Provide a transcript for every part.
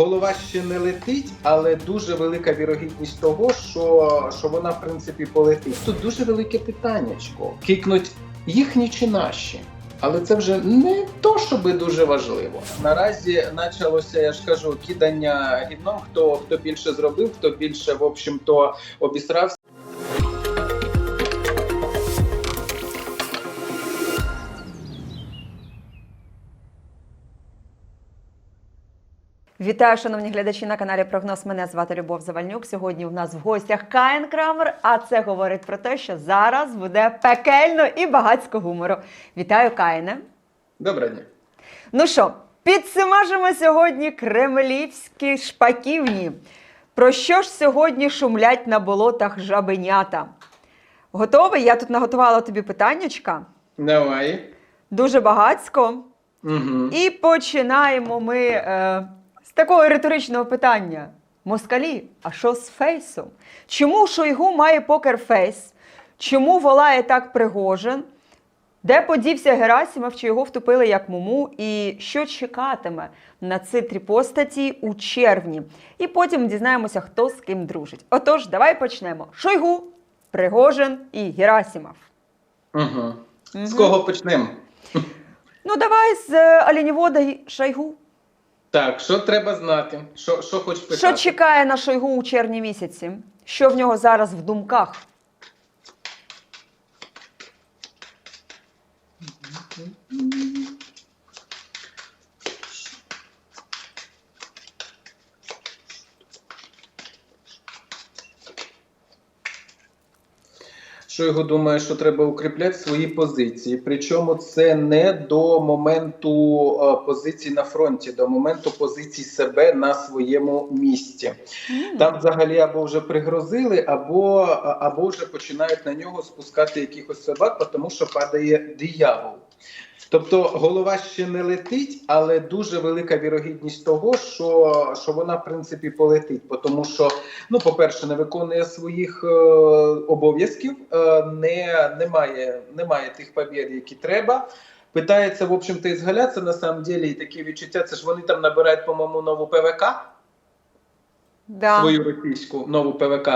голова ще не летить, але дуже велика вірогідність того, що, що вона в принципі полетить. Тут дуже велике питаннячко. Кикнуть їхні чи наші. Але це вже не то, щоб дуже важливо. Наразі почалося, я ж кажу, кидання гівном. Хто хто більше зробив, хто більше, в общем-то, обісрався. Вітаю, шановні глядачі на каналі Прогноз. Мене звати Любов Завальнюк. Сьогодні у нас в гостях Каїн Крамер. А це говорить про те, що зараз буде пекельно і багатсько гумору. Вітаю, Каїне. Добре дня. Ну що, підсимажимо сьогодні кремлівські шпаківні. Про що ж сьогодні шумлять на болотах жабенята? Готовий? Я тут наготувала тобі питаннячка. Давай. Дуже багатсько. Угу. І починаємо ми е, з такого риторичного питання. Москалі, а що з фейсом? Чому Шойгу має покерфейс? Чому волає так Пригожин? Де подівся Герасимов, чи його втопили як муму? І що чекатиме на ці три постаті у червні? І потім дізнаємося, хто з ким дружить. Отож, давай почнемо. Шойгу, Пригожин і Герасимов. Угу. З кого почнемо? Ну, давай з е, Оленєвода і Шойгу. Так, що треба знати? Що, що хоч питати? Що чекає на Шойгу у червні місяці? Що в нього зараз в думках? Що його думає, що треба укріпляти свої позиції. Причому це не до моменту е, позицій на фронті, до моменту позицій себе на своєму місці. Там взагалі або вже пригрозили, або, або вже починають на нього спускати якихось собак, тому що падає диявол. Тобто голова ще не летить, але дуже велика вірогідність того, що, що вона в принципі полетить. Тому що, ну, по-перше, не виконує своїх е, обов'язків, е, не, немає, немає тих папір, які треба. Питається, в общем-то, ізгаляться на самом деле, і такі відчуття. Це ж вони там набирають, по-моєму, нову ПВК Да. свою російську нову ПВК.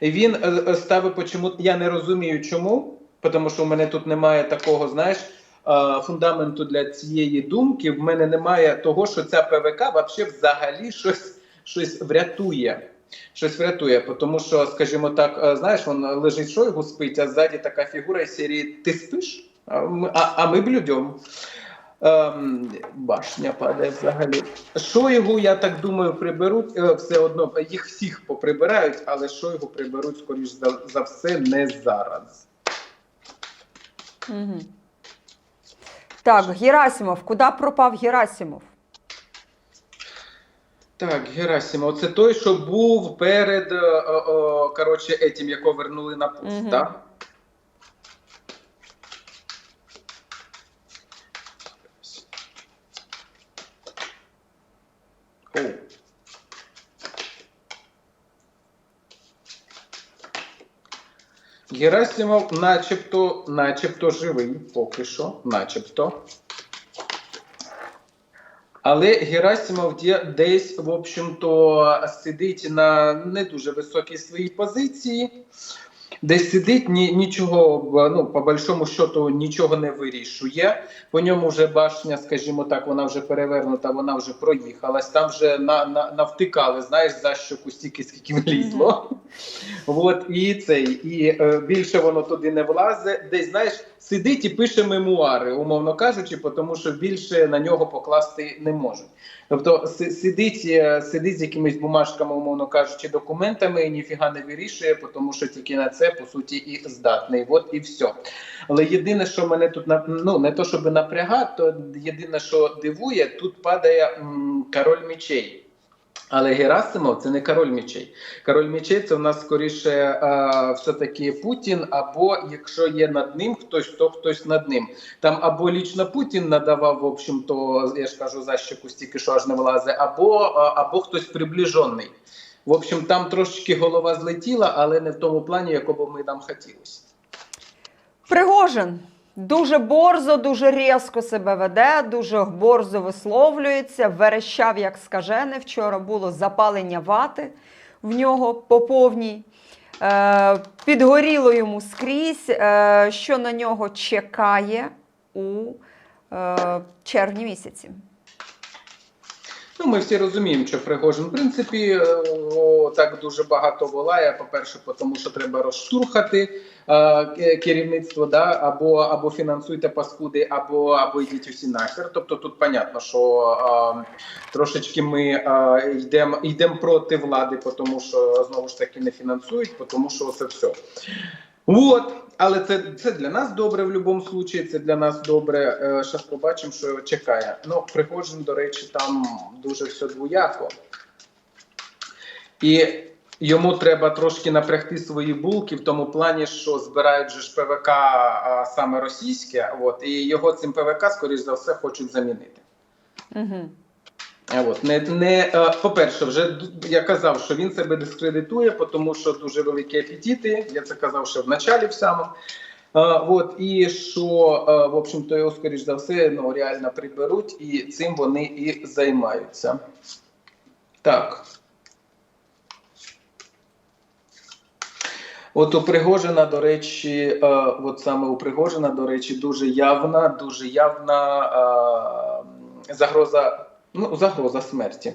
І він е, е, ставить почому. Я не розумію чому, тому що в мене тут немає такого, знаєш, фундаменту для цієї думки. В мене немає того, що ця ПВК взагалі щось, щось врятує. Щось врятує, тому що, скажімо так, е, знаєш, він лежить Шойгу спить, а ззаді така фігура із серії Ти спиш? А, а ми блюдем. Ем, башня падає взагалі. Шойгу, я так думаю, приберуть е, все одно. Їх всіх поприбирають, але Шойгу приберуть, скоріш за, за все, не зараз. Угу. Так, Герасимов. Куди пропав Герасимов? Так, Герасимов, це той, що був перед о, е, е, коротше, етім, якого вернули на пуст, так? Угу. Оу. Герасимов начебто, начебто живий, поки що, начебто. Але Герасимов десь, в общем-то, сидить на не дуже високій своїй позиції. Десь сидить, ні, нічого, ну, по большому счету, нічого не вирішує. По ньому вже башня, скажімо так, вона вже перевернута, вона вже проїхалась. Там вже на, на, навтикали, знаєш, за щоку стільки, скільки влізло. От, і цей, і е, більше воно туди не влазить. Десь, знаєш, сидить і пише мемуари, умовно кажучи, тому що більше на нього покласти не можуть. Тобто си- сидить, е, сидить з якимись бумажками, умовно кажучи, документами, і ніфіга не вирішує, тому що тільки на це по суті і здатний. От і все. Але єдине, що мене тут ну не то, щоб напрягати, то єдине, що дивує, тут падає м, король мечей. Але Герасимов це не король мечей. Король мечей це в нас скоріше все-таки Путін, або якщо є над ним хтось, то хтось над ним. Там або лічно Путін надавав, в общем-то, я ж кажу, защику стільки, що аж не влазе, або, або хтось приближений. В общем, там трошечки голова злетіла, але не в тому плані, якого ми нам хотілося. Пригожин. Дуже борзо, дуже різко себе веде, дуже борзо висловлюється, верещав, як скажене. Вчора було запалення вати в нього по повній. Е, підгоріло йому скрізь, е, що на нього чекає у е, червні місяці. Ну, ми всі розуміємо, що Пригожин, в принципі, е, о, так дуже багато волає. По-перше, тому що треба розштурхати е, керівництво, да, або, або фінансуйте паскуди, або, або йдіть усі нахер. Тобто тут понятно, що е, трошечки ми е, йдемо йдем проти влади, тому що знову ж таки не фінансують, тому що це все. От, але це, це для нас добре в будь-якому випадку, це для нас добре. Зараз побачимо, що його чекає. Ну, Пригожин, до речі, там дуже все двояко. І йому треба трошки напрягти свої булки в тому плані, що збирають же ж ПВК а, саме російське, от, і його цим ПВК, скоріш за все, хочуть замінити. Угу. От не, не е, по-перше, вже я казав, що він себе дискредитує, тому що дуже великі апетити. Я це казав ще в началі в самому. Е, от і що е, в общем-то його скоріш за все ну реально приберуть, і цим вони і займаються. Так. От у Пригожина, до речі, от саме у Пригожина, до речі, дуже явна, дуже явна загроза, ну, загроза смерті.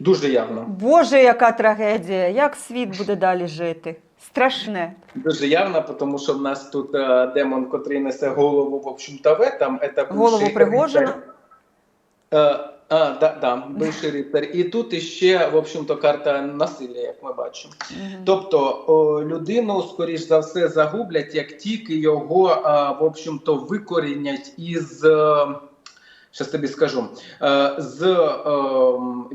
Дуже явна. Боже, яка трагедія! Як світ буде далі жити? Страшне. Дуже явна, тому що в нас тут е, демон, котрий несе голову, в общем-то, в этом. Это бывший Голову Пригожина? рицарь. Е, а, да, да, бивший рицар. І тут іще, в общем-то, карта насилля, як ми бачимо. Мгм. Тобто о, людину, скоріш за все, загублять, як тільки його, а, в общем-то, викорінять із. Щас тобі скажу, е, з е,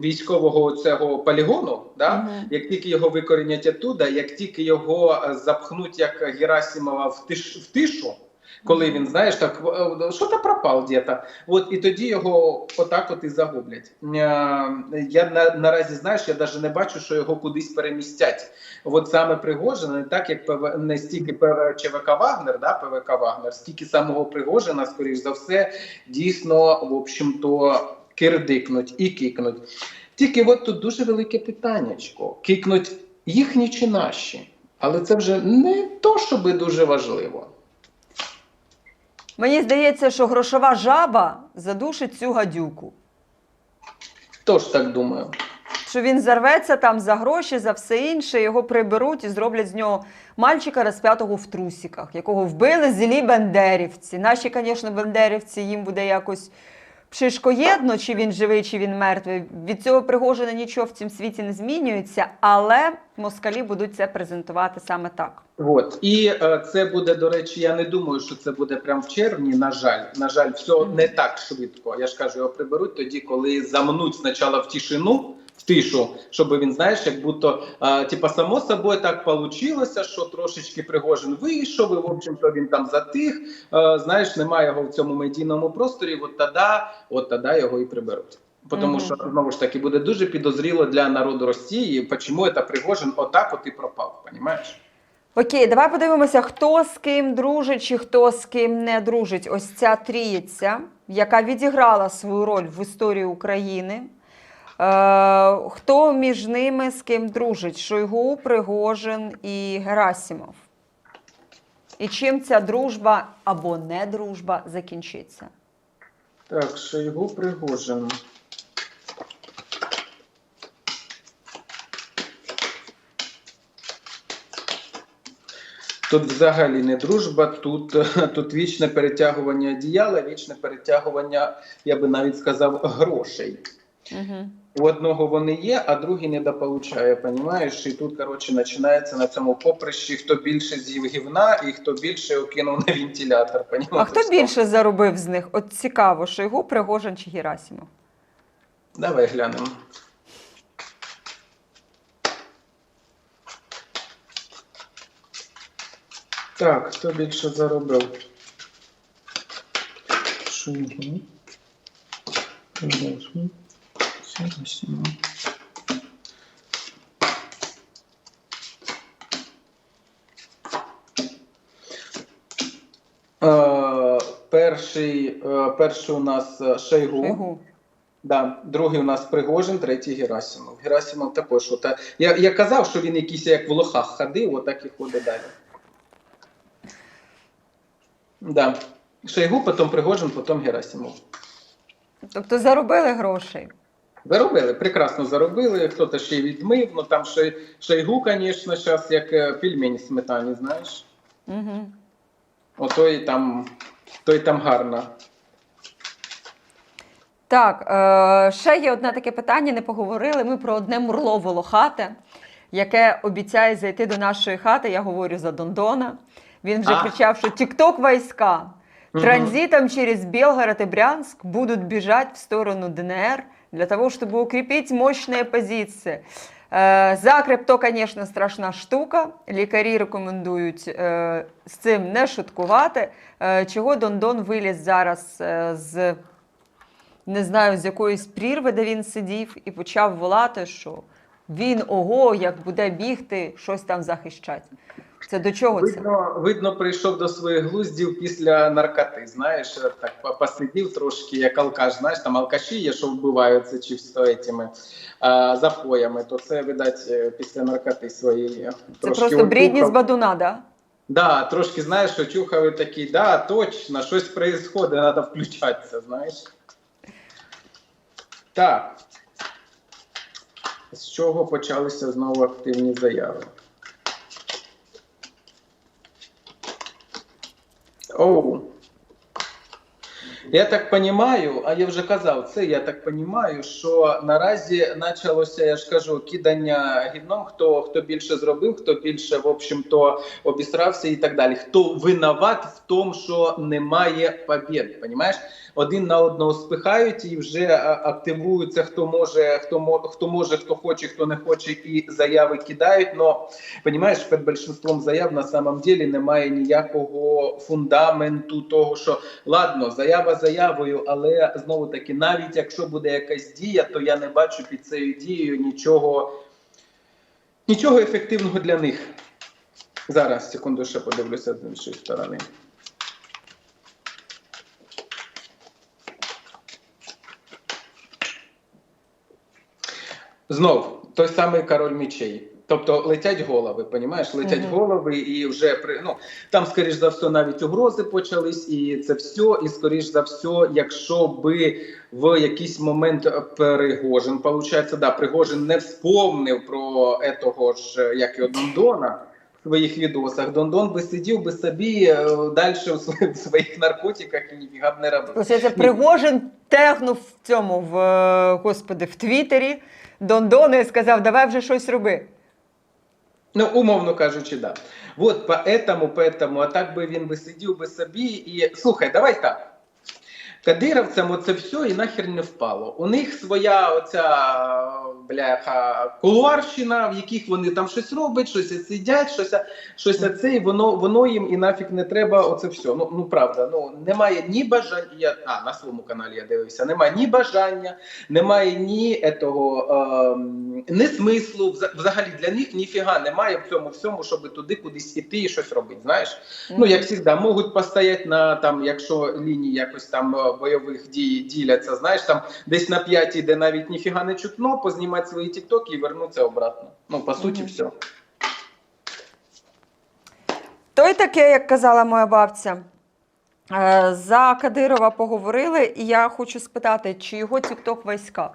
військового цього полігону, да? Як тільки його викорінять оттуда, як тільки його е, запхнуть як Герасимова в, тиш, в тишу, коли він, знаєш, так е, що-то пропав десь. От і тоді його отак от і загублять. Я на, наразі знаєш, я навіть не бачу, що його кудись перемістять. От саме Пригожина, не так як ПВ, не стільки ПВ, ЧВК Вагнер, да, ПВК Вагнер, скільки самого Пригожина, скоріш за все, дійсно, в общем-то, кирдикнуть і кикнуть. Тільки от тут дуже велике питаннячко. Кикнуть їхні чи наші. Але це вже не то, щоби дуже важливо. Мені здається, що грошова жаба задушить цю гадюку. Тож так думаю. Що він зарветься там за гроші, за все інше, його приберуть і зроблять з нього мальчика розп'ятого в трусіках, якого вбили злі бендерівці. Наші, звісно, бендерівці їм буде якось пшишкоєдно, чи він живий, чи він мертвий. Від цього Пригожина нічого в цьому світі не змінюється, але москалі будуть це презентувати саме так. От і е, це буде, до речі, я не думаю, що це буде прямо в червні. На жаль, на жаль, все не так швидко. Я ж кажу, його приберуть тоді, коли замнуть спочатку в тишину, в тишу, щоб він знаєш, як будто е, типа само собою так получилося, що трошечки Пригожин вийшов, і в общем-то він там затих. Е, знаєш, немає його в цьому медійному просторі. От тоді, от тоді його і приберуть. Тому Мгм. що знову ж таки буде дуже підозріло для народу Росії, чому це Пригожин отак от і пропав. Понімаєш? Окей, давай подивимося, хто з ким дружить чи хто з ким не дружить. Ось ця трієця, яка відіграла свою роль в історії України. Е, хто між ними з ким дружить? Шойгу, Пригожин і Герасимов. І чим ця дружба або не дружба закінчиться? Так, Шойгу Пригожин. Тут взагалі не дружба, тут, тут вічне перетягування одіяла, вічне перетягування, я би навіть сказав, грошей. Угу. У одного вони є, а другий недополучає, понімаєш? І тут, коротше, починається на цьому поприщі, хто більше з'їв гівна і хто більше окинув на вентилятор. Понімаєш? А хто більше заробив з них? От цікаво, Шойгу, Пригожин чи Герасимов? Давай глянемо. Так, хто більше заробив? Шойгу. Пригожин. Герасимов. Е, перший, е, перший у нас е, Шойгу. Шойгу. Да, другий у нас Пригожин, третій Герасимов. Герасимов також. От, е, я, я казав, що він якийсь як в лохах ходив, отак і ходить далі. Да. Шойгу, потім Пригожин, потім Герасимов. Тобто заробили грошей. Заробили, прекрасно заробили, хто-то ще й відмив, ну там Шой- Шойгу, звісно, зараз як е, пельмені сметані, знаєш. Угу. Ото і там, то і там гарно. Так, е, ще є одне таке питання, не поговорили. Ми про одне мурло волохате, яке обіцяє зайти до нашої хати. Я говорю за Дондона. Він вже А. кричав, що тікток війська транзитом через Белгород и Брянск будут бежать в сторону ДНР для того, чтобы укрепить мощные позиции. Е, Закреп то, звісно, страшна штука. Лікарі рекомендують з цим не шуткувати. Е, чого Дондон виліз зараз е, з не знаю, з якоїсь прірви, де він сидів, і почав волати, що він ого, як буде бігти, щось там захищати. Це до чого це? Видно, видно, прийшов до своїх глуздів після наркоти. Знаєш, так посидів трошки, як алкаш. Знаєш, там алкаші є, що вбиваються етими а, запоями. То це, видать, е, після наркоти своєї. Це просто брідні з бадуна, да? Да, трошки знаєш, що чухав і такий, да, точно, щось происходить, треба включатися, знаєш. Так. З чого почалися знову активні заяви? oh, Я так розумію, а я вже казав це, я так розумію, що наразі почалося, я ж кажу, кидання гівном, хто, хто більше зробив, хто більше, в общем-то, обісрався і так далі. Хто винуват в тому, що немає побєд, понімаєш? Один на одного спихають і вже активуються, хто може, хто, хто може, хто хоче, хто не хоче, і заяви кидають. Но Понімаєш, під більшинством заяв на самом деле немає ніякого фундаменту того, що ладно, заява заявою, але знову таки, навіть якщо буде якась дія, то я не бачу під цією дією нічого, нічого ефективного для них. Зараз, секунду, ще подивлюся з іншої сторони. Знов той самий король мечей. Тобто летять голови, понімаєш? Летять Мгм. голови, і вже при ну там, скоріш за все, навіть угрози почались, і це все. І скоріш за все, якщо би в якийсь момент Пригожин, получається, да, Пригожин не вспомнив про етого ж, як його Дондона в своїх відосах. Дондон би сидів би собі е, далі в своїх- наркотиках і ніфіга б не робив. Получається, Пригожин тегнув в цьому в е, господи в Твіттері Дондона і сказав, давай вже щось роби. Ну, умовно кажучи, да. Вот поэтому, поэтому, а так би він би сидів би собі і. Слухай, давай так. Кадировцям оце все і нахер не впало. У них своя оця бляха кулуарщина, в яких вони там щось роблять, щось сидять, щось, щось оце, і воно, воно їм і нафіг не треба. Оце все. Ну, ну правда, ну немає ні бажання. Я, а, на своєму каналі я дивився. Немає ні бажання, немає ні етого, ем, ні смислу. Взагалі для них ніфіга немає в цьому всьому, щоб туди кудись іти і щось робити. Знаєш? Ну, як завжди, можуть постояти на там, якщо лінії якось там е, бойових дій діляться, знаєш, там десь на п'ятій, де навіть ніфіга не чутно, познімати свої тіктоки і вернуться обратно. Ну, по суті, Мгм. все. То й таке, як казала моя бабця. Е, За Кадирова поговорили, і я хочу спитати, чи його тікток війська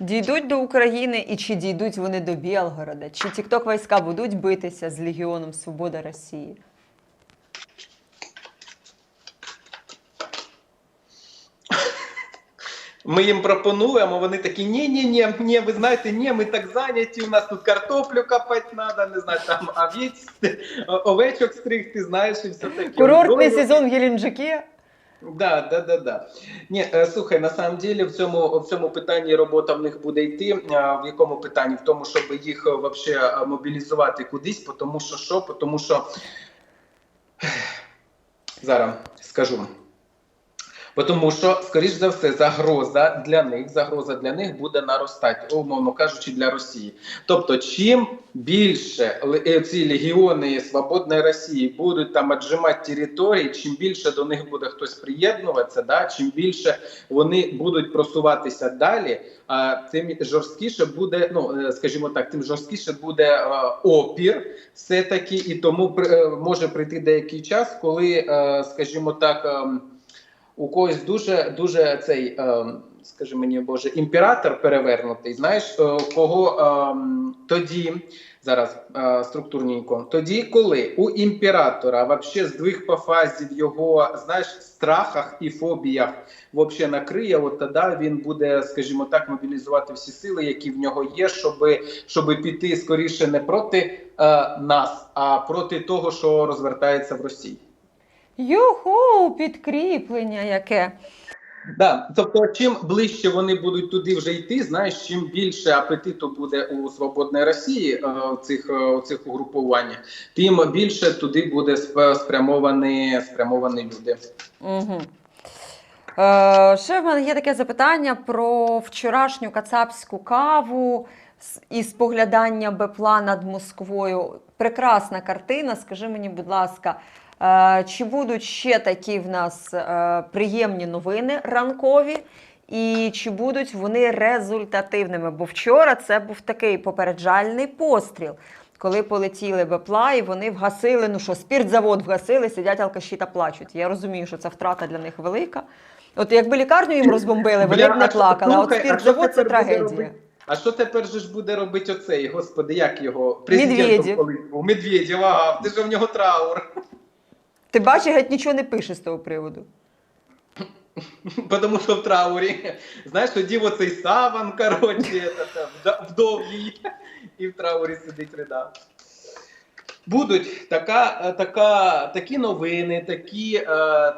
дійдуть до України і чи дійдуть вони до Білгорода? Чи тікток війська будуть битися з Легіоном Свобода Росії? Ми їм пропонуємо, вони такі: ні, ні, ні, ні, ви знаєте, ні, ми так зайняті, у нас тут картоплю копати треба, не знаю, там овець, овечок стригти, знаєш, і все таке. Курортний Ну, сезон в Геленджикі. Да, да, да, да. Ні, е, слухай, на самом деле в цьому в цьому питанні робота в них буде йти. В якому питанні? В тому, щоб їх е, вообще е, мобілізувати кудись, тому що що? Тому що зараз скажу. Тому що, скоріш за все, загроза для них, загроза для них буде наростати, умовно кажучи, для Росії. Тобто, чим більше е, ці легіони Свободної Росії будуть там отжимати території, чим більше до них буде хтось приєднуватися, да, чим більше вони будуть просуватися далі, а тим жорсткіше буде, ну е, скажімо так, тим жорсткіше буде е, опір, все таки, і тому може прийти деякий час, коли, скажімо так. У когось дуже дуже цей, е, скажи мені Боже, імператор перевернутий. Знаєш, е, кого е, тоді зараз структурненько, тоді, коли у імператора вообще здвиг по фазі в його знаєш страхах і фобіях вообще накриє, от тоді він буде, скажімо так, мобілізувати всі сили, які в нього є, щоб, щоб піти скоріше не проти нас, а проти того, що розвертається в Росії. Юху, підкріплення яке. Да, тобто, чим ближче вони будуть туди вже йти, знаєш, чим більше апетиту буде у свободної Росії е, цих е, цих угрупувань, тим більше туди буде спрямовані спрямовані люди. Угу. Е, ще в мене є таке запитання про вчорашню кацапську каву і споглядання Бепла над Москвою. Прекрасна картина. Скажи мені, будь ласка, чи будуть ще такі в нас е, приємні новини ранкові? І чи будуть вони результативними? Бо вчора це був такий попереджальний постріл, коли полетіли бепла, і вони вгасили. Ну що, спіртзавод вгасили, сидять алкаші та плачуть. Я розумію, що це втрата для них велика. От якби лікарню їм розбомбили, вони б не плакали. А от спіртзавод це трагедія. А що тепер же ж буде робити оцей, господи, як його? Президентом Медведєв. був. Ти ж в нього траур. Ти бачиш, геть нічого не пише з того приводу. Тому що в траурі. Знаєш, тоді оцей саван, коротше, вдовгий, і в траурі сидить рида. Будуть така, е, така, такі новини, такі, е,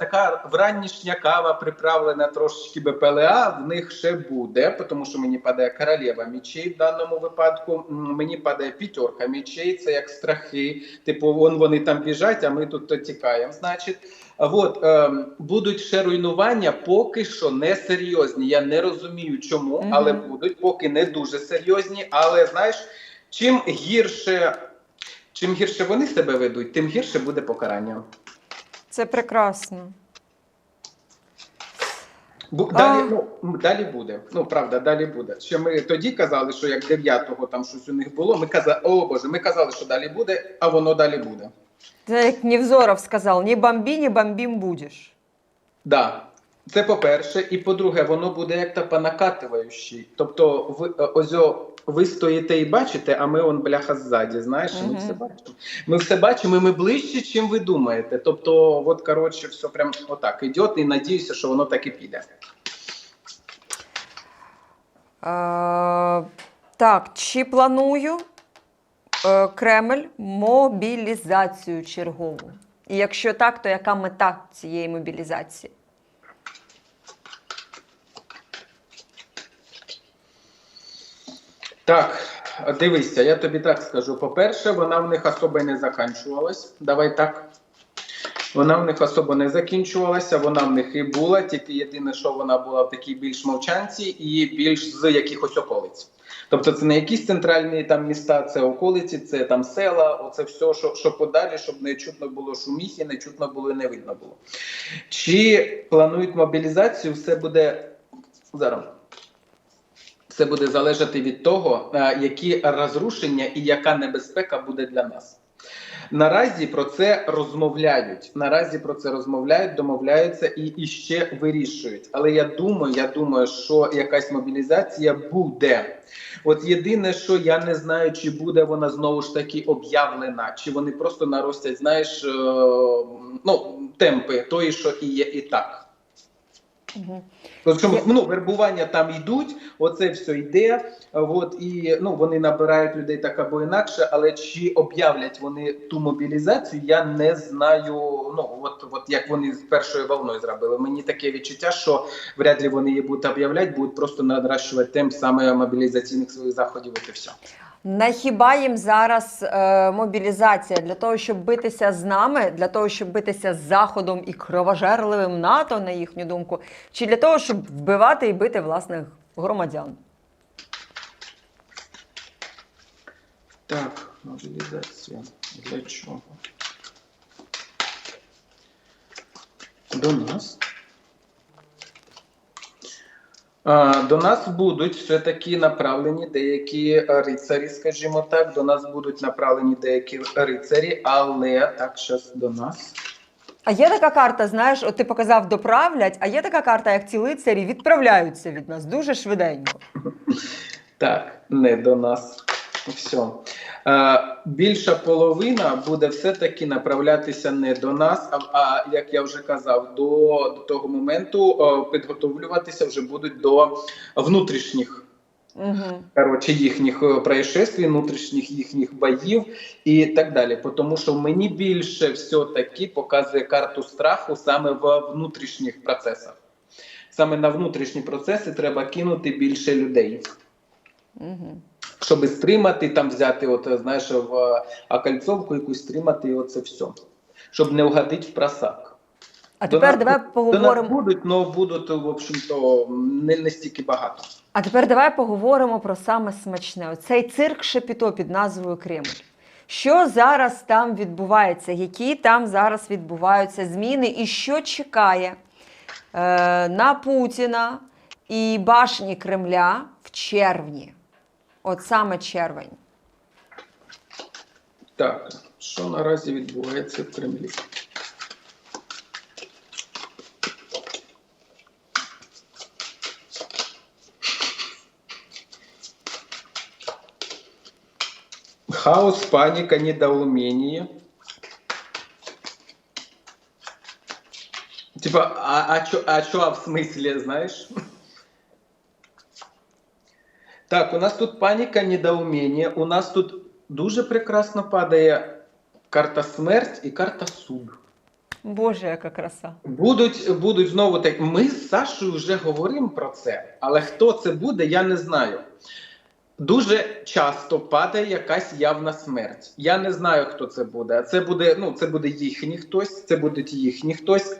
така вранішня кава приправлена трошечки БПЛА, в них ще буде, тому що мені падає королева мічей в даному випадку. Мені падає п'ятерка мічей, це як страхи. Типу, вон вони там біжать, а ми тут тікаємо. Значить, От е, будуть ще руйнування, поки що не серйозні. Я не розумію, чому, але будуть поки не дуже серйозні. Але знаєш, чим гірше, чим гірше вони себе ведуть, тим гірше буде покарання. Це прекрасно. Бу- А. Далі, ну, далі буде. Ну правда, далі буде. Ще ми тоді казали, що як 9-го там щось у них було. Ми казали, о Боже, ми казали, що далі буде, а воно далі буде. Це як Невзоров сказав: ні бомбі, ні бомбім будеш. Да. Це по-перше, і по-друге, воно буде як то панакатуваючий. Тобто, ви е, ось о, ви стоїте і бачите, а ми он бляха ззаді. Знаєш, ми все бачимо. Ми все бачимо, і ми ближче, чим ви думаєте. Тобто, от коротше, все прям отак іде, і надіюся, що воно так і піде. Так, чи планую е, Кремль мобілізацію чергову? І якщо так, то яка мета цієї мобілізації? Так, дивися, я тобі так скажу. По-перше, вона в них особо не закінчувалась. Давай так. Вона в них особо не закінчувалася, вона в них і була, тільки єдине, що вона була в такій більш мовчанці і більш з якихось околиць. Тобто це не якісь центральні там міста, це околиці, це там села, оце все, що, що подалі, щоб не чутно було шуміхи, не чутно було і не видно було. Чи планують мобілізацію, все буде зараз. Все буде залежати від того, е, які розрушення і яка небезпека буде для нас. Наразі про це розмовляють. Наразі про це розмовляють, домовляються і, і ще вирішують. Але я думаю, я думаю, що якась мобілізація буде. От єдине, що я не знаю, чи буде вона знову ж таки об'явлена, чи вони просто наростять, знаєш, е, ну, темпи тої, що і є, і так. Угу. Тому ну, вербування там йдуть, оце все йде. От і ну вони набирають людей так або інакше, але чи об'являть вони ту мобілізацію, я не знаю. Ну от, от як вони з першою волною зробили. Мені таке відчуття, що вряд ли вони її будуть об'являти, будуть просто наращувати темп саме мобілізаційних своїх заходів. І все. На хіба їм зараз е, мобілізація для того, щоб битися з нами, для того, щоб битися з Заходом і кровожерливим НАТО, на їхню думку, чи для того, щоб вбивати і бити власних громадян? Так, мобілізація. Для чого? До нас. До нас будуть все-таки направлені деякі рицарі, скажімо так. До нас будуть направлені деякі рицарі, але так, зараз до нас. А є така карта, знаєш, от ти показав доправлять, а є така карта, як ці лицарі відправляються від нас дуже швиденько. Так, не до нас. Все. Більша половина буде все-таки направлятися не до нас, а, а як я вже казав, до, до того моменту е, підготовлюватися вже будуть до внутрішніх Угу. коротше, їхніх е, происшествий, внутрішніх їхніх боїв і так далі. Тому що мені більше все-таки показує карту страху саме в внутрішніх процесах. Саме на внутрішні процеси треба кинути більше людей Угу. Щоб стримати, там взяти, от, знаєш, в е, окольцовку якусь стримати, і оце все. Щоб не вгатити в просак. А До тепер нас- давай До нас поговоримо. будуть, але будуть, в общем-то, не настільки багато. А тепер давай поговоримо про саме смачне. Оцей цирк Шепіто під назвою Кремль. Що зараз там відбувається? Які там зараз відбуваються зміни, і що чекає е, на Путіна і башні Кремля в червні? От саме червень. Так, що наразі відбувається в Кремлі? Хаос, паника, недоумение. Типа, а, а, чё, а чё, а в смысле, знаешь? Так, у нас тут паніка, недоуміння. У нас тут дуже прекрасно падає карта смерть і карта суд. Боже, яка краса. Будуть, будуть знову так. Ми з Сашою вже говоримо про це, але хто це буде, я не знаю. Дуже часто падає якась явна смерть. Я не знаю, хто це буде. Це буде, ну, це буде їхній хтось, це буде їхній хтось.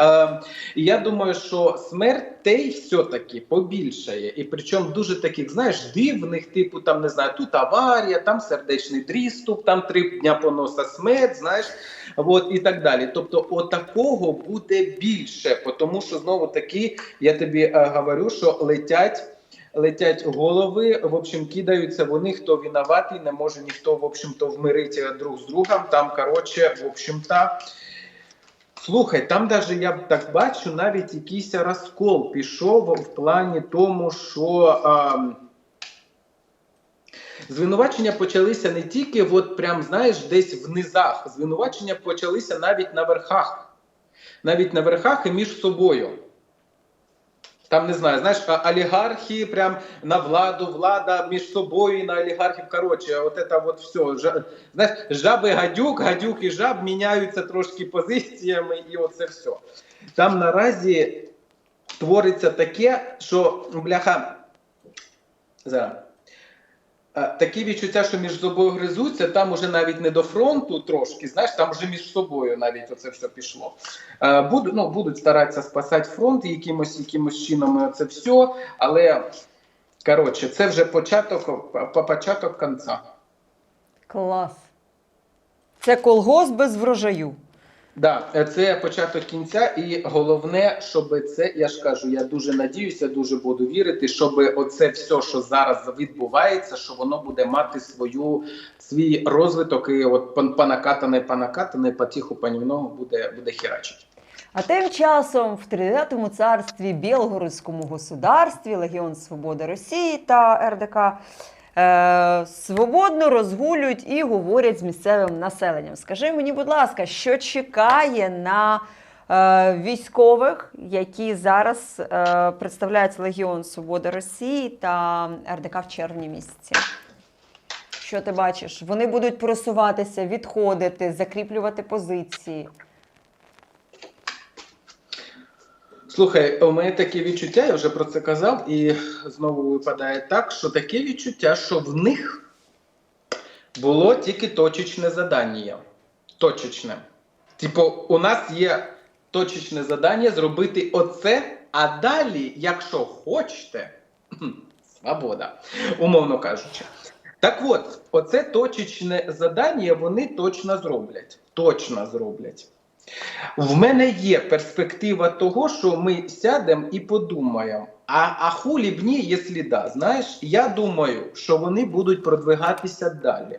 І я думаю, що смерть те все-таки побільшає. І причому дуже таких, знаєш, дивних, типу, там не знаю, тут аварія, там сердечний дріступ, там три дня поноса смерть, знаєш, от і так далі. Тобто, отакого буде більше, тому що знову таки я тобі е, говорю, що летять. Летять голови, в общем, кидаються вони, хто винуватий, не може ніхто, в общем-то, вмирити друг з другом. Там, коротше, в общем-то, слухай, там даже я так бачу, навіть якийсь розкол пішов в плані тому, що. ем, Звинувачення почалися не тільки, от прям знаєш, десь в низах. Звинувачення почалися навіть на верхах. Навіть на верхах і між собою. Там не знаю, знаєш, олігархи прям на владу, влада між собою і на олігархів. Коротше, от це от все. Жа, знаєш, жаби гадюк, гадюк і жаб міняються трошки позиціями, і оце все. Там наразі твориться таке, що бляха. Зараз. Е, Такі відчуття, що між собою гризуться, там уже навіть не до фронту трошки, знаєш, там вже між собою навіть оце все пішло. Е, Буду, ну, будуть старатися спасати фронт якимось, якимось чином це все, але коротше, це вже початок, по- початок кінця. Клас. Це колгосп без врожаю. Да, це початок кінця, і головне, щоб це, я ж кажу, я дуже надіюся, дуже буду вірити, щоб оце все, що зараз відбувається, що воно буде мати свою свій розвиток, і от понакатане, понакатане, потиху понемногу буде, буде херачити. А тим часом в Тридев'ятому царстві Білгородському государстві Легіон Свободи Росії та РДК е, свободно розгулюють і говорять з місцевим населенням. Скажи мені, будь ласка, що чекає на е, військових, які зараз е, представляють Легіон Свободи Росії та РДК в червні місяці? Що ти бачиш? Вони будуть просуватися, відходити, закріплювати позиції. Слухай, у мене таке відчуття, я вже про це казав, і знову випадає так, що таке відчуття, що в них було тільки точечне задання. Точечне. Типу, у нас є точечне задання зробити оце, а далі, якщо хочете, свобода, умовно кажучи. Так от, оце точечне задання вони точно зроблять. Точно зроблять. В мене є перспектива того, що ми сядемо і подумаємо. А, а хулі б ні, якщо да. Знаєш, я думаю, що вони будуть продвигатися далі.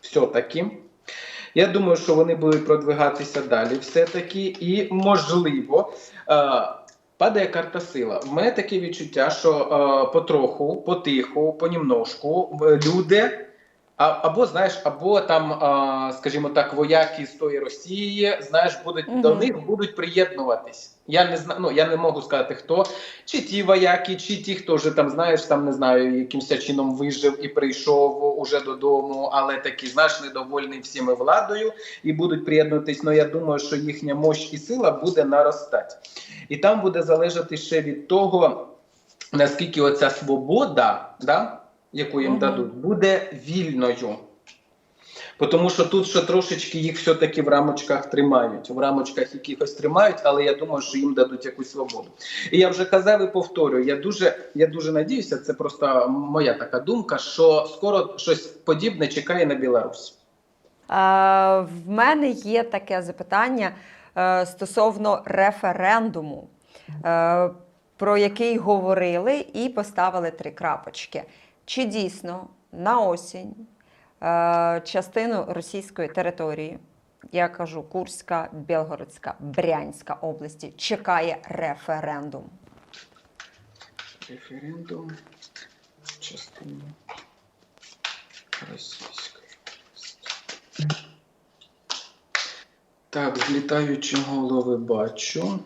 Все-таки. Я думаю, що вони будуть продвигатися далі все-таки, і можливо. Е, Падає карта сила. У мене таке відчуття, що е, потроху, потиху, понімножку е, люди, а, або знаєш, або там, скажімо так, вояки з тої Росії, знаєш, будуть Мгм. до них будуть приєднуватись. Я не знаю, ну я не можу сказати хто, чи ті вояки, чи ті, хто вже там, знаєш, там не знаю, якимось чином вижив і прийшов уже додому, але такі, знаєш, недовольні всіми владою і будуть приєднуватись. Ну я думаю, що їхня мощь і сила буде наростати. І там буде залежати ще від того, наскільки оця свобода, да, яку їм дадуть, буде вільною. Тому що тут ще трошечки їх все-таки в рамочках тримають, в рамочках якихось тримають, але я думаю, що їм дадуть якусь свободу. І я вже казав і повторюю, я дуже, я дуже надіюся, це просто моя така думка, що скоро щось подібне чекає на Білорусь. Е, в мене є таке запитання е, стосовно референдуму, е, про який говорили і поставили три крапочки. Чи дійсно на осінь е, частину російської території, я кажу Курська, Білгородська, Брянська області, чекає референдум? Референдум частина російської. Так, злітаючі голови бачу.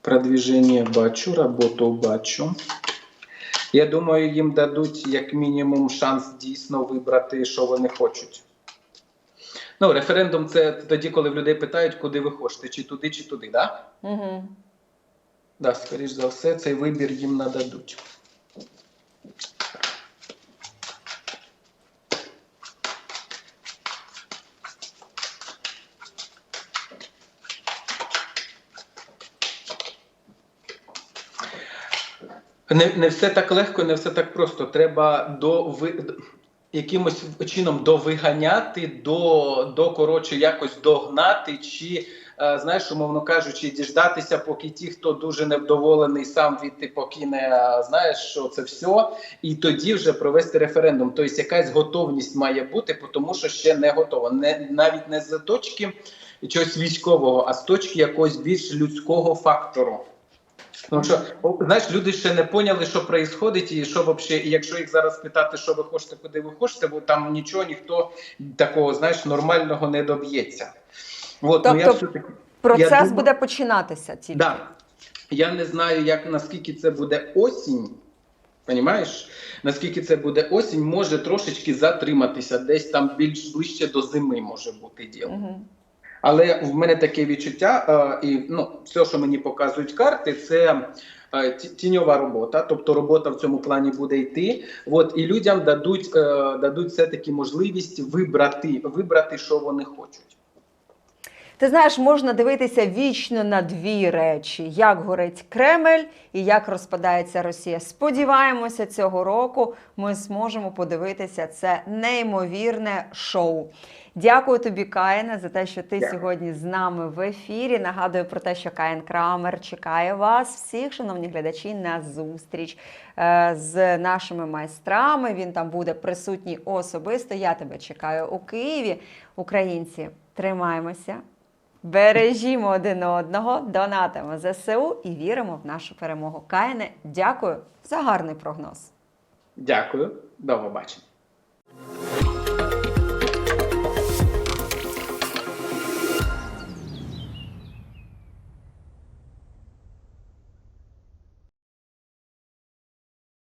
Продвіження бачу, роботу бачу. Я думаю, їм дадуть як мінімум шанс дійсно вибрати, що вони хочуть. Ну, референдум це тоді, коли в людей питають, куди ви хочете, чи туди, чи туди, так? Да? Угу. Да, скоріш за все, цей вибір їм нададуть. Не, не все так легко, не все так просто. Треба до ви, якимось чином довиганяти, до, до коротше, якось догнати, чи е, знаєш, умовно кажучи, діждатися, поки ті, хто дуже невдоволений, сам відти покине, е, знаєш, що це все, і тоді вже провести референдум. Тобто якась готовність має бути, тому що ще не готова. Не навіть не з точки чогось військового, а з точки якогось більш людського фактору. Тому що, знаєш, люди ще не поняли, що відбувається, і що вообще, і якщо їх зараз питати, що ви хочете, куди ви хочете, бо там нічого ніхто такого, знаєш, нормального не доб'ється. От, ну я Тобто все-таки. Процес Я думаю- буде починатися тільки. Да. Я не знаю, як наскільки це буде осінь. Понімаєш? Наскільки це буде осінь, може трошечки затриматися, десь там більш ближче до зими може бути діло. Угу. Але в мене таке відчуття, е, і ну, все, що мені показують карти, це е, тіньова робота. Тобто робота в цьому плані буде йти. От, і людям дадуть, е, дадуть все-таки можливість вибрати, вибрати, що вони хочуть. Ти знаєш, можна дивитися вічно на дві речі: як горить Кремль і як розпадається Росія. Сподіваємося, цього року ми зможемо подивитися це неймовірне шоу. Дякую тобі, Каїне, за те, що ти Дякую. сьогодні з нами в ефірі. Нагадую про те, що Каїн Крамер чекає вас, всіх, шановні глядачі, на зустріч е, з нашими майстрами. Він там буде присутній особисто. Я тебе чекаю у Києві. Українці, тримаємося. Бережімо один одного, донатимо ЗСУ і віримо в нашу перемогу. Каїне, дякую за гарний прогноз. Дякую, до побачення.